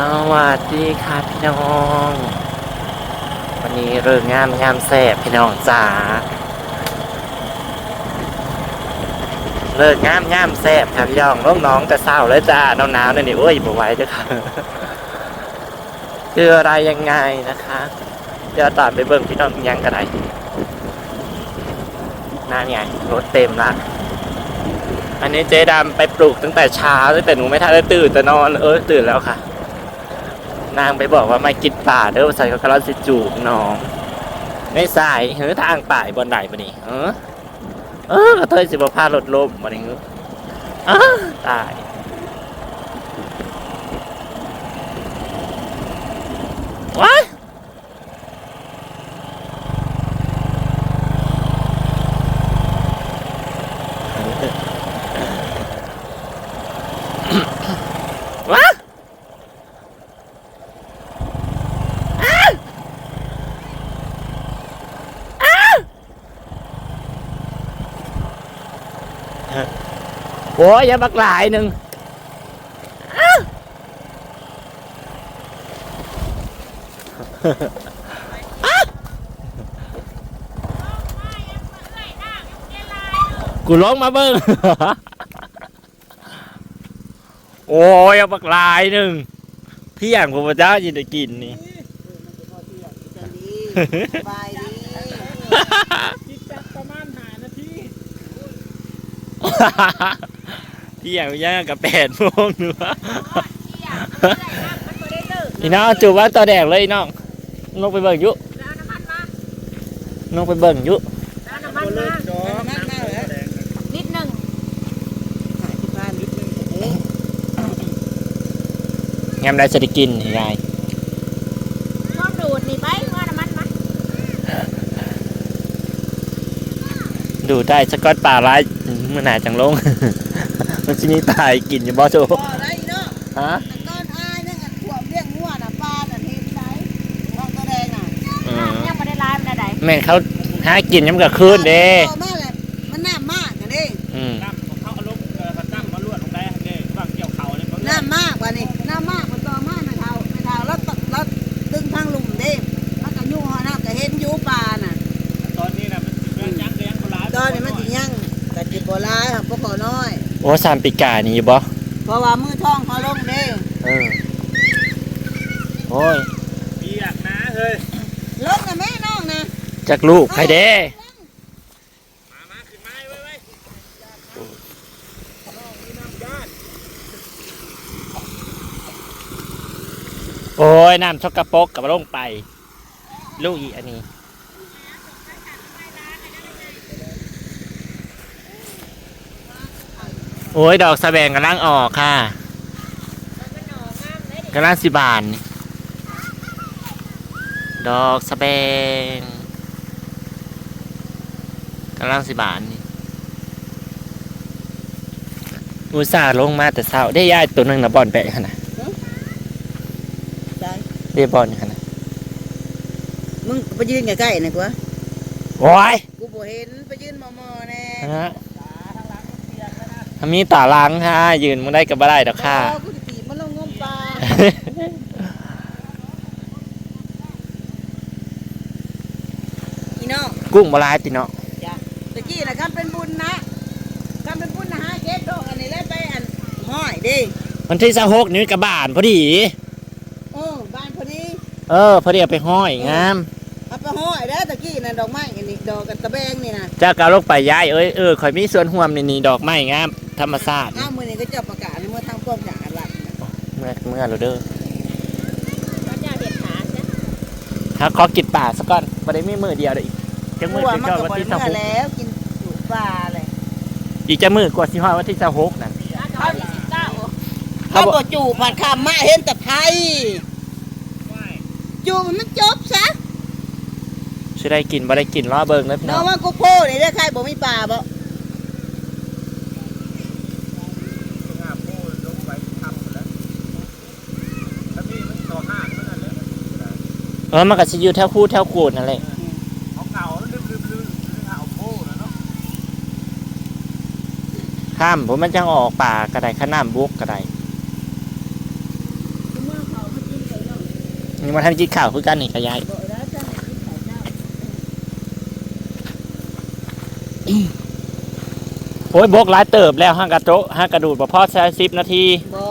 สวัสดีครับพี่น้อง วันนี้เริ่มงงามงามแสบพี่น้องจ๋าเลิกงามงามแสบครับพี่น้องน้องน้องจะเศร้าแล้วจ้าหนาวหนาวนี่นี่โอ้ยบ่ไหวเด้อค่ะคืออะไรยังไงนะคะเดี๋ยวตามไปเบิ่งพี่น้องยังกันไหนนั่นไงรถเต็มละอันนี้เจ๊ดำไปปลูกตั้งแต่เช้าตั้งแต่หนูไม่ทันได้ตื่นแต่นอนเออตื่นแล้วค่ะ นางไปบอกว่ามากินป่าเด้อใส่ก็กระสิจูบน้องในสายเฮ้ยทางป่ายบนไหนปะนี่เออเออกระเทยสิบพารถลมมาดิงอ้าตายว้ายว้า โอ้ยอย่าบักหลายหนึ่งอ้าวอ้าวกูร้องมาเบิ้งโอ้ยอย่าบักหลายหนึ่งพี่อย่างพระเจ้ายินได้กินนี่สบายดีคิดจักประมาณหานาที พี่อย่างย่างกับแปดโมงหนูวะพี่น้องจูบว่าตัวแดงเลยน้องนกไปเบิ่งอยุนกไปเบิ่งอยุน้ำมันมาจอมากมากเลยนิดหนึ่งหายที่บ้านนิดนึงเอ๊ะงามได้จะได้กินยายชอบดูดนี่ไปว่าน้ำมันมาดูได้สกอตป่าร้ายเมื่อไหร่จังลง มันจะมีตายกินอยู่บ่โจพอได้เนาะฮะแต่ก้อนอายนั่นอันขวบเลี้ยงงัวน่ะปลาน่ะเห็นไหมท้องตัวแดงน่ะอืมยังไม่ได้ลายมันได้แม่นเขาหากินย้ำกับคืนเด้พ โอ้สามปีกานี่อยู่บ่เพราะว่ามือท้องเขาลงเด้เออโอ้ยเบียกนะเฮ้ยลงนะแม่น้องนะจากลูกใครเด้มามาขึ้นไม้ไว้ไว้น้ำญาติโอ้ยน้ำชกกระปรกกับลงไป ลูกอีอันนี้ โอ้ย ดอกสะแบงกำลังออกค่ะกำลังสิบานนี่ดอกสะแบงกำลังสิบานนี่อุตส่าห์ลงมาแต่เช้าได้ย่ายตัวหนึ่งนะบอลแปะขนาดใช่ได้บอลขนาดมึงไปยืนใกล้ๆหน่อยกว่าโอ้ยกูบ่เห็นไปยืนมอมอๆแน่ฮะถ้า มีตาล้างค่ะ ยืนมึงได้กับบ่ได้ดอกค่ะ กูจะตีมันลงงมปลาอีน้องกุ้งบลายติเนาะจ้ะตะกี้นะครับเป็นบุญนะกำเป็นบุญนะฮะเก็บดอกอันนี้แล้วไปอันห้อยดิวันที่สิบหกนี้กับบานพอดี โอ้บ้านพอดีเออ พอดีเอาไปห้อยงามเอาไปห้อยแล้วตะกี้น่ะดอกไม้อันนี้ดอกกันตะแบงนี่นะจ้าเกาลงไปย้ายเอ้ยเออข่อยมีส่วนห่วมนี่นี่ดอกไม้งาม ธรรมชาติ อ้าวมือนี้ก็จะประกาศในเมื่อทางป้อมอย่างอันลัดเมื่อเมื่อเราเด้อพระเจ้าเด็ดขาใช่ถ้าขอกินป่าสักก้อนบ่ได้มีมือเดียวเลยอีกจังมือว่าจะมันเจ้าก็วันบ่ที่ได้สิบเมื่หอกแล้วกินอยู่ปลาเลยอีกจะมือกว่าสิห้อยวันที่สิบหกนั่นเขาที่สิบเก้าเขาเขาบอกบอกจู่ผัดคำมาเห็นแต่ไทยไหว้จู่มันจบซะสิได้กินบ่ได้กินรอเบิ่งเลยพี่น้น้อองงว่ากูโพ่นี่ได้ใครบอกมีป่าบ่ งาโป้ลงไปทำหมดแล้วแล้วนี่มันต่อห้างนั่นแหละ เออมันก็สิอยู่แถวคู่แถวโกูดนั่นแหละเอาเก่าลืมลืมลืมลืมเอาโป้แล้วเนาะข้ามผมมันจังออกป่ากระไดข้าน้ำบุกกระไดเมื่อเขานี่มาทำกินข้าวคือกันนี่กระยายบอกแล้วจ้าไหนที่เขาเจ้าโอ้ยบกหลายเติบแล้วห้างกระโจะห้างกระดูดบ่พอใช้สิบนาทีบอ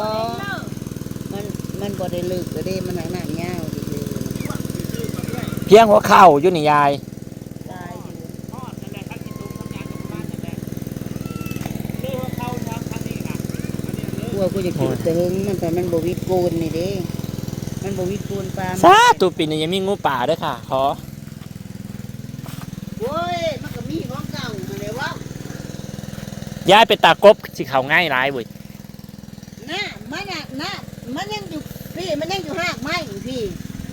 มันมันบ่ได้ลึกเลยเด้มันหนักหนักเงาวดีเลย เพียงหัวเข่าอยู่นี่ยายตายอยู่ทอดนั่นแหละครับกินตุ้มทำงานกับบ้านนั่นแหละเรื่องเขาทำทางนี้นะอันนี้เรื่องกลัวกูจะกินแต่หึงมันแต่มันบ่วิดโกนนี่เด้มันบ่วิดโกนปลาซาตูปีนี้ยังมีงูป่าด้วยค่ะ ขอ โอ้ยมันก็มีของเก่ามาเลยว่าย้ายไปตากบสิเขาง่ายร้ายเว้ยน่ะมันน่ะน่ะมันยังอยู่พี่มันยังอยู่หากไม้อยู่พี่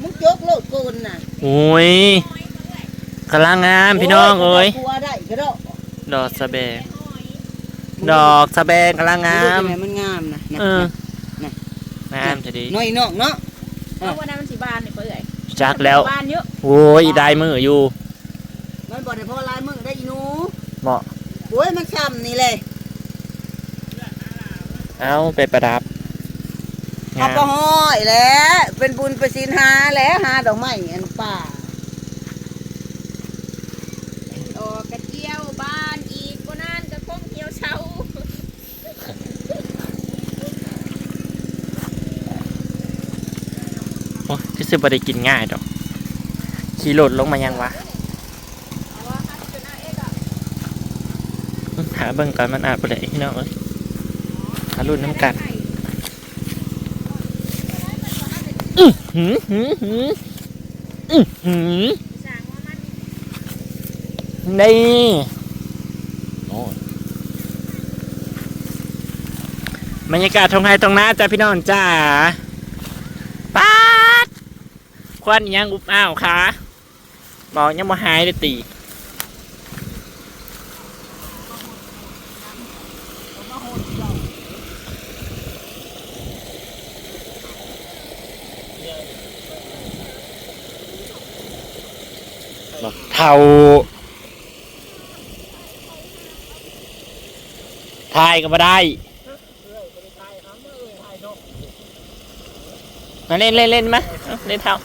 มึงจกโลดโกนน่ะโอ้ยกำลังงามพี่น้องเอ้ยโกลัวได้ก็ดอกดอกสะแบงดอกสะแบงกำลังงามดูจังไหนมันงามนะนะเออน่ะงามจะดีน้อยนอกเนาะเพราะวันนั้นมันสีบานนี่เปื่อยจักแล้วบานเยอะโอ้ยได้มืออยู่มันบ่ได้พอลายมึงได้อีหนูเหมาะโอ้ยมันช้ำนี่เลยเอาไปประดับ เอางามก็ห้อยแหล้วเป็นบุญประสินหาแหล้วหาดอกไม้อันป่าโอ้กระเจียวบานอีกก็นั่นกระคงเหี่ยวเช้าโอ้ยคือสิบ่ได้กินง่ายดอก ขี่รถลงมายังวะเอาว่าฮัทจนเอาเอ็กอะหาเบิ่งก่อนมันอาจบ่ได้พี่น้องเอ้ยหารุ่นน้ำกันอื้อ หืมหืมหืออื้อหืมนนี่โอ้ยบรรยากาศทงไทยตรงน้าจ้าพี่น้องจ้าป๊าดควันยังอุบอ้าวค่ะบอกยังมาหายเลยตี เท่าทายก็มาได้มาเล่นเล่นเล่นไหมเล่นเท่า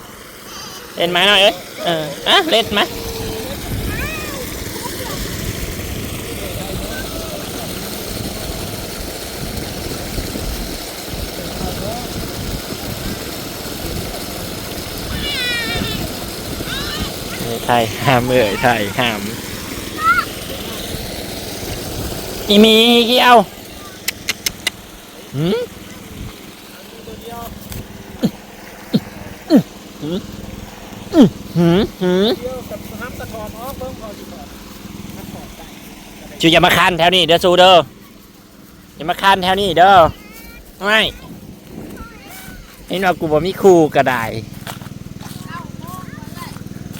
เล่นไหมหน่อยเอ้ยเอออะเล่นไหม ไทยห้ามเอ่ยไทยห้ามอีมีเกี่ยวหืมหืมหืมห้ำกระถอมจูอย่ามาคันแถวนี้เด้อซูเด้ออย่ามาคันแถวนี้เด้อไม่นี่ว่ากูบ่มีครูก็ได้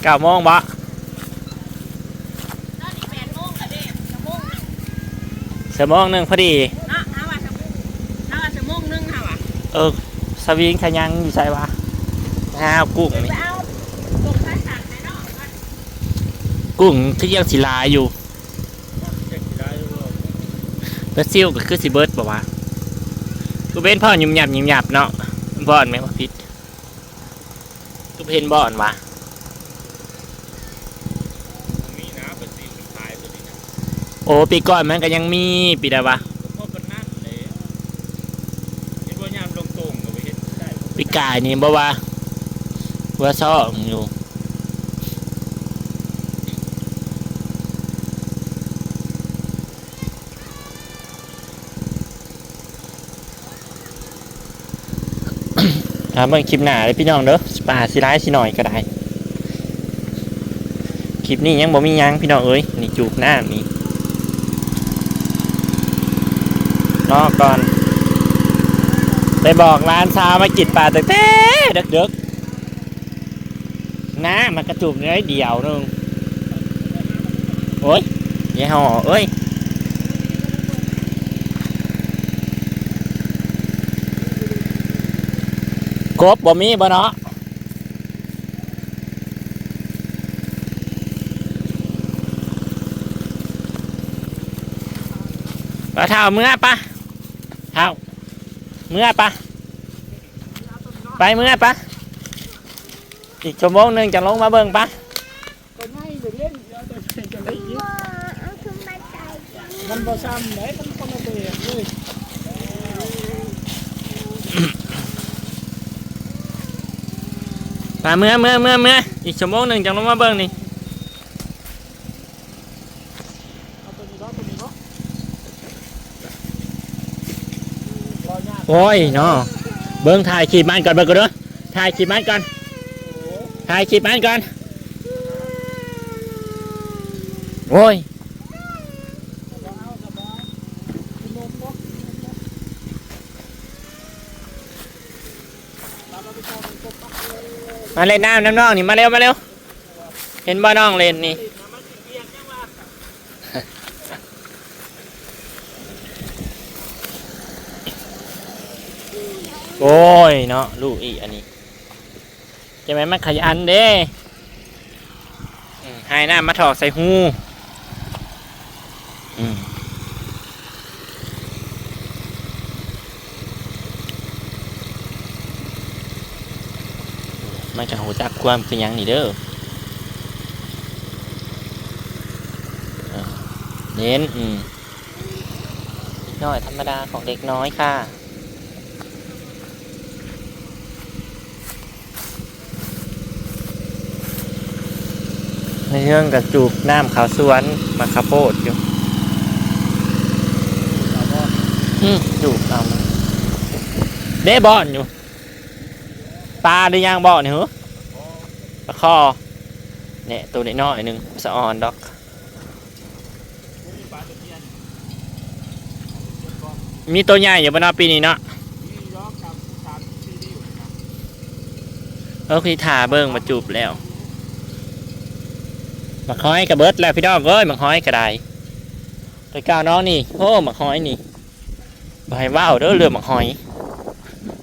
เก้าโมงบ่ตอนนี้แปดโมงกับเด็กชั่วโมงหนึงสมองหนึ่งพอดี เนาะถ้าว่าชั่วโมงถ้าว่าชั่วโมงหนึงค่ะว่ะเออสวิงขยังอยู่ใช่ปะห้าวกุ้งเดี๋ยวนี่ ไปเอาส่งสายสั่งในเนาะมันกุ้งที่ยังสิลายอยู่เช็คได้รู้ว่าแล้วซิ่วก็คือสิเบิร์ดบอกว่ากูเป็นพ่อหยุ่มหยับหยุ่มหยับเนาะบอนไหมว่าพิษกูเป็นบอนวะ มีนะเป็นสีมันขายตัวนี้นะ โอ้ปีก่อนมันก็ยังมีปีใดวะพราะเป็นนั่นเลยเห็นว่ายามลงตรงก็ไปเห็นได้ปีกายนี่บ่ว่าว่าซ่องอยู่ถามเบิ่งคลิปหน้าเลยพี่น้องเด้อป่าสิร้ายสิหน่อยก็ได้ คลิปนี้ยังบ่มียังพี่น้องเอ้ยนี่จูบหน้านี่ อก่อน ไปบอกร้านซาวมากินปลาตั้งแต่ดึกๆนะมากระจุบน้อยเดียวนึงโอ้ยยี่ห้อเอ้ยกบบ่มีบ่เนาะปลาเท่าเมื่อปะ เท่าเมื่อปะไปเมื่อปะอีกชั่วโมงหนึงจะลงมาเบิ่งปะก็ง่ายไปเล่นเดี๋ยวจะจะได้ยินมันบ่ซ้ำไหนมันคนละแบบเลยมาเมื่อเมื่อเมื่อเมื่ออีกชั่วโมงหนึ่งจะลงมาเบิ่งนี่ เอาตัวนี้เนาะตัวนี้เนาะรอยาก โอ้ยเนาะเบิ่งถ่ายคลิปมันก่อนเบิ่งก่อนเด้อถ่ายคลิปมันก่อนถ่ายคลิปมันก่อนโอ้ยมาเลยมาเล่นน้ำน้ำน้องนี่มาเร็วมาเร็วเห็นบ่น้องเล่นนี่ ติดนะมันสิเปียกจังว่า โอ้ยเนาะลูกอีอันนี้จะไหมมันขยันเด้อืมให้น้ำมาถอกใส่หูอืมมันจะหูจักความคือหยังนี่เด้อเออเน้นอืมนิดหน่อยธรรมดาของเด็กน้อยค่ะ เรื่องกับจูบน้ำขาวสวนมาคาโพดอยู่อืมจูบเอามาเด้บอนอยู่ปลาได้ย่างบ่อนเหรอปลาคอเนี่ยตัวนี้น้อยหนึ่งสะออนดอกมีตัวใหญ่อยู่บนนอปีนี้เนาะนี่ย้อนกลับสามซีรีส์นะครับเออพี่ถาเบิ้งมาจูบแล้ว มาคอยกับเบิร์ดแล้วพี่ดอกเอ้ยมาคอยกระไดตัวก้าวน้องนี่โอ้มาคอยนี่บายว้าวเด้อเรือมาคอย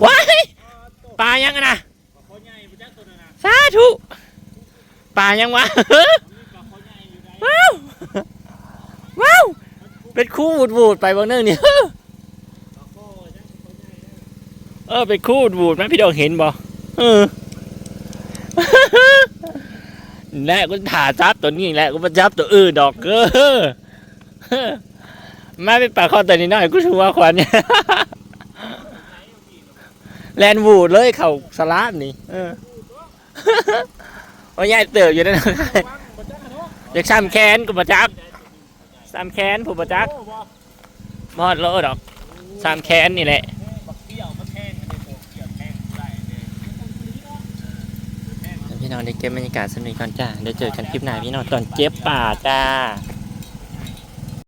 ว้ายปลายังนะปลาคอใหญ่ไปจักตัวนึงนะสาธุปลายังวะว้าวว้าวเป็นคู่วูดวูดๆไปบางเนื่องนี่เออเป็นคู่วูดไหมพี่ดอกเห็นบ่เออ แน่กูถ่าจับตัวนี้แหละกูมาจับตัวอื่นดอกเกอมาเป็นปลาคอตัวนี้หน่อยกูถือว่าควันเนี่ยแลนวูดเลยเขาสลัดนี่เออโอ้ยใหญ่เติบอยู่นั่นนะวางเนาะอยากซ้ำแคนกูมาจับซ้ำแคนผมมาจักโอ้บ่มอดโลดอกซ้ำแคนนี่แหละ บักเกี้ยวมันแทงกันเลยโบกเกี้ยวแทงได้เลยแทง พี่ น้องได้เก็บบรรยากาศสนุกก่อนจ้าเดี๋ยวเจอกันคลิปหน้าพี่น้องตอนเจ็บป่าจ้า